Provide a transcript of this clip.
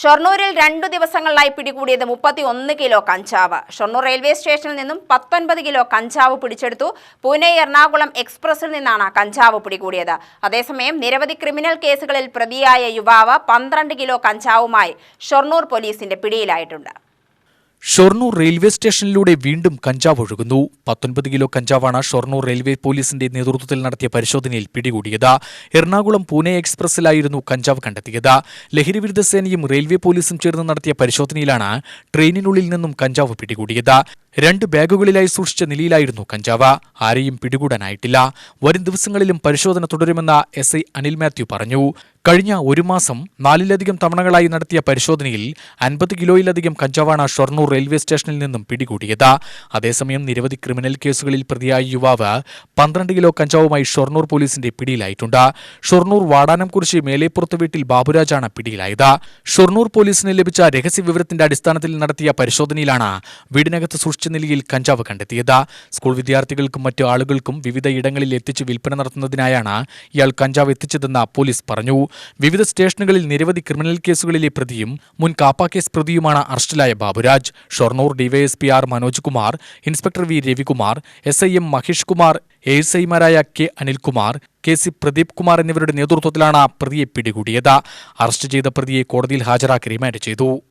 ഷൊർണൂരിൽ രണ്ടു ദിവസങ്ങളിലായി പിടികൂടിയത് മുപ്പത്തി ഒന്ന് കിലോ കഞ്ചാവ്. ഷൊർണൂർ റെയിൽവേ സ്റ്റേഷനിൽ നിന്നും പത്തൊൻപത് കിലോ കഞ്ചാവ് പിടിച്ചെടുത്തു. പൂനെ എറണാകുളം എക്സ്പ്രസിൽ നിന്നാണ് കഞ്ചാവ് പിടികൂടിയത്. അതേസമയം നിരവധി ക്രിമിനൽ കേസുകളിൽ പ്രതിയായ യുവാവ് പന്ത്രണ്ട് കിലോ കഞ്ചാവുമായി ഷൊർണൂർ പോലീസിന്റെ പിടിയിലായിട്ടുണ്ട്. ഷൊർണൂർ റെയിൽവേ സ്റ്റേഷനിലൂടെ വീണ്ടും കഞ്ചാവ് ഒഴുകുന്നു. പത്തൊൻപത് കിലോ കഞ്ചാവാണ് ഷൊർണൂർ റെയിൽവേ പോലീസിന്റെ നേതൃത്വത്തിൽ നടത്തിയ പരിശോധനയിൽ പിടികൂടിയത്. എറണാകുളം പൂനെ എക്സ്പ്രസിലായിരുന്നു കഞ്ചാവ് കണ്ടെത്തിയത്. ലഹരിവിരുദ്ധ സേനയും റെയിൽവേ പോലീസും ചേർന്ന് നടത്തിയ പരിശോധനയിലാണ് ട്രെയിനിനുള്ളിൽ നിന്നും കഞ്ചാവ് പിടികൂടിയത്. രണ്ട് ബാഗുകളിലായി സൂക്ഷിച്ച നിലയിലായിരുന്നു കഞ്ചാവ്. ആരെയും പിടികൂടാനായിട്ടില്ല. വരും ദിവസങ്ങളിലും പരിശോധന തുടരുമെന്ന് എസ് ഐ അനിൽ മാത്യു പറഞ്ഞു. കഴിഞ്ഞ ഒരു മാസം നാലിലധികം തവണകളായി നടത്തിയ പരിശോധനയിൽ അൻപത് കിലോയിലധികം കഞ്ചാവാണ് ഷൊർണൂർ റെയിൽവേ സ്റ്റേഷനിൽ നിന്നും പിടികൂടിയത്. അതേസമയം നിരവധി ക്രിമിനൽ കേസുകളിൽ പ്രതിയായ യുവാവ് പന്ത്രണ്ട് കിലോ കഞ്ചാവുമായി ഷൊർണൂർ പോലീസിന്റെ പിടിയിലായിട്ടുണ്ട്. ഷൊർണൂർ വാടാനംകുറിശി മേലേപ്പുറത്ത് വീട്ടിൽ ബാബുരാജാണ് പിടിയിലായത്. ഷൊർണൂർ പോലീസിന് ലഭിച്ച രഹസ്യ വിവരത്തിന്റെ അടിസ്ഥാനത്തിൽ നടത്തിയ പരിശോധനയിലാണ് വീടിനകത്ത് സൂക്ഷിച്ച നിലയിൽ കഞ്ചാവ് കണ്ടെത്തിയത്. സ്കൂൾ വിദ്യാർത്ഥികൾക്കും മറ്റു ആളുകൾക്കും വിവിധ ഇടങ്ങളിൽ എത്തിച്ച് വിൽപ്പന നടത്തുന്നതിനായാണ് ഇയാൾ കഞ്ചാവ് എത്തിച്ചതെന്ന് പോലീസ് പറഞ്ഞു. വിവിധ സ്റ്റേഷനുകളിൽ നിരവധി ക്രിമിനൽ കേസുകളിലെ പ്രതിയും മുൻ കാപ്പ കേസ് പ്രതിയുമാണ് അറസ്റ്റിലായ Baburaj. Shoranur DYSP R Manoj Kumar inspector V Ravikumar S I M Mahesh Kumar A S ഐമാരായ K Anilkumar K C Pradeep Kumar എന്നിവരുടെ നേതൃത്വത്തിലാണ് പ്രതിയെ പിടികൂടിയത്. അറസ്റ്റ് ചെയ്ത പ്രതിയെ കോടതിയിൽ ഹാജരാക്കി റിമാൻഡ് ചെയ്തു.